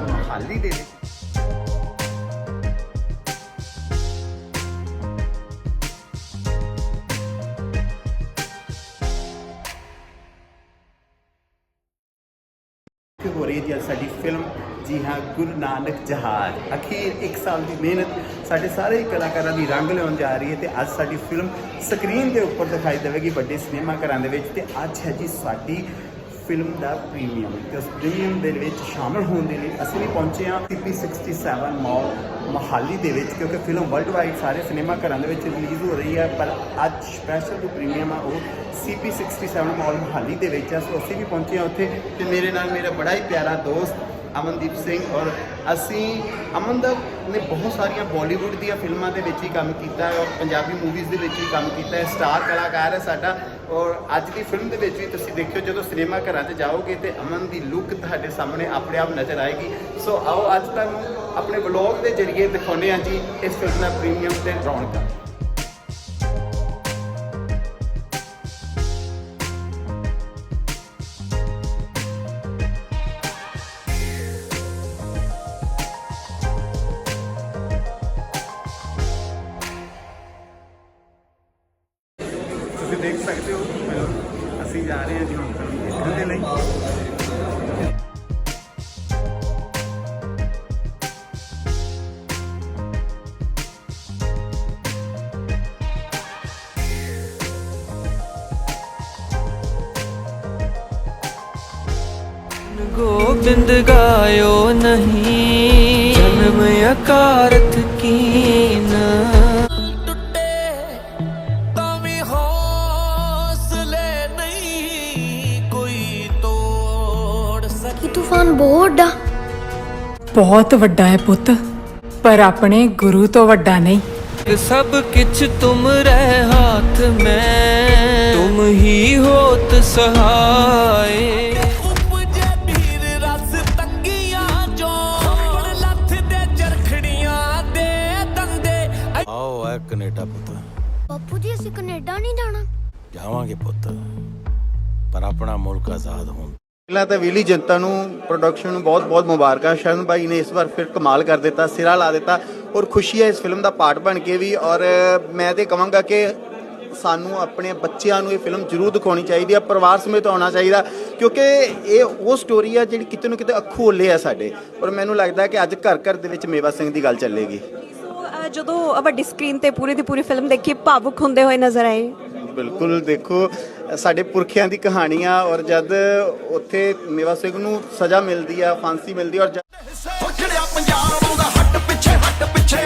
ਮਹਾਲੀ ਦੇ ਵਿੱਚ। ਹੋ ਰਹੀ ਹੈ ਜੀ ਅੱਜ ਸਾਡੀ ਫਿਲਮ ਜੀ ਹਾਂ, ਗੁਰੂ ਨਾਨਕ ਜਹਾਜ਼। ਅਖੀਰ 1 ਸਾਲ ਦੀ ਮਿਹਨਤ ਸਾਡੇ ਸਾਰੇ ਕਲਾਕਾਰਾਂ ਦੀ ਰੰਗ ਲਿਆਉਣ ਜਾ ਰਹੀ ਹੈ ਤੇ ਅੱਜ ਸਾਡੀ ਫਿਲਮ ਸਕਰੀਨ ਦੇ ਉੱਪਰ ਦਿਖਾਈ ਦੇਵੇਗੀ ਵੱਡੇ ਸਿਨੇਮਾ ਘਰਾਂ ਦੇ ਵਿੱਚ ਤੇ ਅੱਜ ਹੈ ਜੀ ਸਾਡੀ ਫਿਲਮ ਦਾ ਪ੍ਰੀਮੀਅਮ ਤੇ ਉਸ ਪ੍ਰੀਮੀਅਮ ਦੇ ਵਿੱਚ ਸ਼ਾਮਲ ਹੋਣ ਦੇ ਲਈ ਅਸੀਂ ਵੀ ਪਹੁੰਚੇ ਹਾਂ CP67 ਮਾਲ ਮਹਾਲੀ ਦੇ ਵਿੱਚ, ਕਿਉਂਕਿ ਫਿਲਮ ਵਰਲਡ ਵਾਈਡ ਸਾਰੇ ਸਿਨੇਮਾ ਘਰਾਂ ਦੇ ਵਿੱਚ ਰਿਲੀਜ਼ ਹੋ ਰਹੀ ਹੈ ਪਰ ਅੱਜ ਸਪੈਸ਼ਲ ਜੋ ਪ੍ਰੀਮੀਅਮ ਆ, ਉਹ CP67 ਮਾਲ ਮਹਾਲੀ ਦੇ ਵਿੱਚ ਆ, ਸੋ ਅਸੀਂ ਵੀ ਪਹੁੰਚੇ ਹਾਂ ਉੱਥੇ ਤੇ ਮੇਰੇ ਨਾਲ ਮੇਰਾ ਬੜਾ ਹੀ ਪਿਆਰਾ ਦੋਸਤ ਅਮਨਦੀਪ ਸਿੰਘ ਔਰ ਅਸੀਂ ਅਮਨ ਦਾ ਨੇ ਬਹੁਤ ਸਾਰੀਆਂ ਬਾਲੀਵੁੱਡ ਦੀਆਂ ਫਿਲਮਾਂ ਦੇ ਵਿੱਚ ਵੀ ਕੰਮ ਕੀਤਾ ਹੈ ਔਰ ਪੰਜਾਬੀ ਮੂਵੀਜ਼ ਦੇ ਵਿੱਚ ਵੀ ਕੰਮ ਕੀਤਾ ਹੈ। ਸਟਾਰ ਕਲਾਕਾਰ ਹੈ ਸਾਡਾ ਔਰ ਅੱਜ ਦੀ ਫਿਲਮ ਦੇ ਵਿੱਚ ਵੀ ਤੁਸੀਂ ਦੇਖਿਓ, ਜਦੋਂ ਸਿਨੇਮਾ ਘਰਾਂ 'ਚ ਜਾਓਗੇ ਤੇ ਅਮਨ ਦੀ ਲੁੱਕ ਤੁਹਾਡੇ ਸਾਹਮਣੇ ਆਪਣੇ ਆਪ ਨਜ਼ਰ ਆਏਗੀ। ਸੋ ਆਓ ਅੱਜ ਤੁਹਾਨੂੰ ਆਪਣੇ ਵਲੌਗ ਦੇ ਜ਼ਰੀਏ ਦਿਖਾਉਂਦੇ ਹਾਂ ਜੀ, ਇਸ ਫਿਲਮ ਦਾ ਪ੍ਰੀਮੀਅਮ ਤੇ ਰੌਣਕਾਂ। देख सकते हो। असि जा रहे हैं जो हम देखते नहीं गोविंद गायो नहीं। जन्म अकारथ की ना। ਤੂਫਾਨ ਬਹੁਤ ਵੱਡਾ ਬਹੁਤ ਵੱਡਾ ਹੈ ਪੁੱਤ ਪਰ ਆਪਣੇ ਗੁਰੂ ਤੋਂ ਵੱਡਾ ਨਹੀਂ। ਸਭ ਕਿਛ ਤੁਮ ਰਹਿ ਹਾਥ ਮੈਂ। ਤੁਮ ਹੀ ਹੋਤ ਸਹਾਏ। ਕੈਨੇਡਾ ਪੁੱਤ। ਬਾਪੂ ਜੀ ਅਸੀਂ ਕੈਨੇਡਾ ਨਹੀਂ ਜਾਣਾ। ਜਾਵਾਂਗੇ ਪੁੱਤ ਪਰ ਆਪਣਾ ਮੁਲਕ ਆਜ਼ਾਦ ਹੋਣ ਪਹਿਲਾਂ ਤਾਂ ਵਿਲੀ ਜਨਤਾ ਨੂੰ ਪ੍ਰੋਡਕਸ਼ਨ ਨੂੰ ਬਹੁਤ-ਬਹੁਤ ਮੁਬਾਰਕਾਂ। ਸ਼ਰਨ ਭਾਈ ਨੇ ਇਸ ਵਾਰ ਫਿਰ ਕਮਾਲ ਕਰ ਦਿੱਤਾ ਸਿਰਾ ਲਾ ਦਿੱਤਾ ਔਰ ਖੁਸ਼ੀ ਹੈ ਇਸ ਫਿਲਮ ਦਾ ਪਾਰਟ ਬਣ ਕੇ ਵੀ ਔਰ ਮੈਂ ਤੇ ਕਹਾਂਗਾ ਕਿ ਸਾਨੂੰ ਆਪਣੇ ਬੱਚਿਆਂ ਨੂੰ ਇਹ ਫਿਲਮ ਜ਼ਰੂਰ ਦਿਖਾਉਣੀ ਚਾਹੀਦੀ ਹੈ ਪਰਿਵਾਰ ਸਮੇਤ ਆਉਣਾ ਚਾਹੀਦਾ ਕਿਉਂਕਿ ਇਹ ਉਹ ਸਟੋਰੀ ਆ ਜਿਹੜੀ ਕਿਤੇ ਨੂੰ ਕਿਤੇ ਅੱਖੋਂ ਓਲੇ ਆ ਸਾਡੇ। ਔਰ ਮੈਨੂੰ ਲੱਗਦਾ ਕਿ ਅੱਜ ਘਰ ਘਰ ਦੇ ਵਿੱਚ ਮੇਵਾ ਸਿੰਘ ਦੀ ਗੱਲ ਚੱਲੇਗੀ। ਜਦੋਂ ਵੱਡੀ ਸਕਰੀਨ ਤੇ ਪੂਰੀ ਦੀ ਪੂਰੀ ਫਿਲਮ ਦੇਖੀ ਭਾਵੁਕ ਹੁੰਦੇ ਹੋਏ ਨਜ਼ਰ ਆਏ। ਬਿਲਕੁਲ ਦੇਖੋ ਸਾਡੇ ਪੁਰਖਿਆਂ ਦੀ ਕਹਾਣੀਆਂ ਔਰ ਜਦ ਉੱਥੇ ਮੇਵਾ ਸਿੰਘ ਨੂੰ ਸਜ਼ਾ ਮਿਲਦੀ ਆ, ਫਾਂਸੀ ਮਿਲਦੀ ਔਰ ਜਦ ਪੰਜਾਬ ਆਉਂਦਾ, ਹੱਟ ਪਿੱਛੇ ਹੱਟ ਪਿੱਛੇ